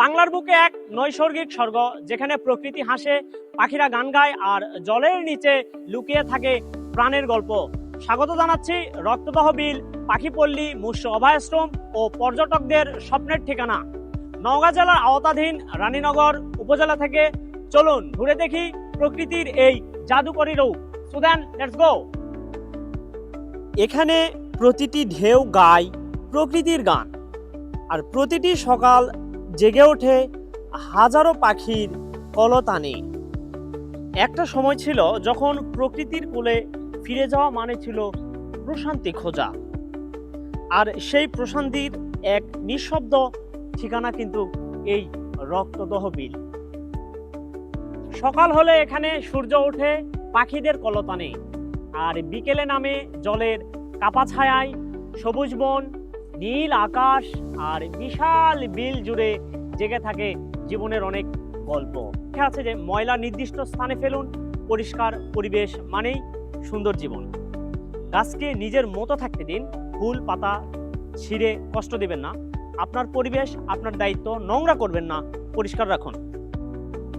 বাংলার বুকে এক নৈসর্গিক স্বর্গ, যেখানে প্রকৃতি হাসে, পাখিরা গান গায় আর জলের নিচে লুকিয়ে থাকে প্রাণের গল্প। স্বাগত জানাচ্ছি রক্তদহ বিল, পাখিপল্লী মুস্য অভয়াশ্রম ও পর্যটকদের স্বপ্নের ঠিকানা। নওগাঁ জেলার আওতাধীন রানীনগর উপজেলা থেকে চলুন ঘুরে দেখি প্রকৃতির এই জাদুকরী রূপ। সুদেন লেটস গো এখানে প্রতিটি ঢেউ গায় প্রকৃতির গান। আর প্রতিটি সকাল জেগে ওঠে হাজারো পাখির কলতানে। একটা সময় ছিল যখন প্রকৃতির কোলে ফিরে যাওয়া মানে ছিল প্রশান্তি খোঁজা। আর সেই প্রশান্তির এক নিঃশব্দ ঠিকানা কিন্তু এই রক্তদহ বিল সকাল হলে এখানে সূর্য ওঠে পাখিদের কলতানে। আর বিকেলে নামে জলের কাপা ছায়ায় সবুজ বন নীল আকাশ আর বিশাল বিল জুড়ে জেগে থাকে জীবনের অনেক গল্প। আছে যে, ময়লা নির্দিষ্ট স্থানে ফেলুন, পরিষ্কার পরিবেশ মানেই সুন্দর জীবন। গাছকে নিজের মতো থাকতে দিন, ফুল, পাতা ছিঁড়ে কষ্ট দেবেন না। আপনার পরিবেশ, আপনার দায়িত্ব নোংরা করবেন না, পরিষ্কার রাখুন।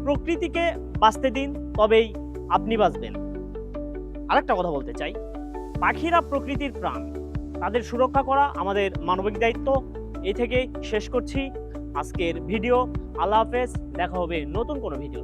প্রকৃতিকে বাঁচতে দিন, তবেই আপনি বাঁচবেন। আরেকটা কথা বলতে চাই, পাখিরা প্রকৃতির প্রাণ। তাদের সুরক্ষা করা আমাদের মানবিক দায়িত্ব। এ থেকে শেষ করছি। আজকের ভিডিও। আল্লাহ হাফেজ। দেখা হবে নতুন কোনো ভিডিও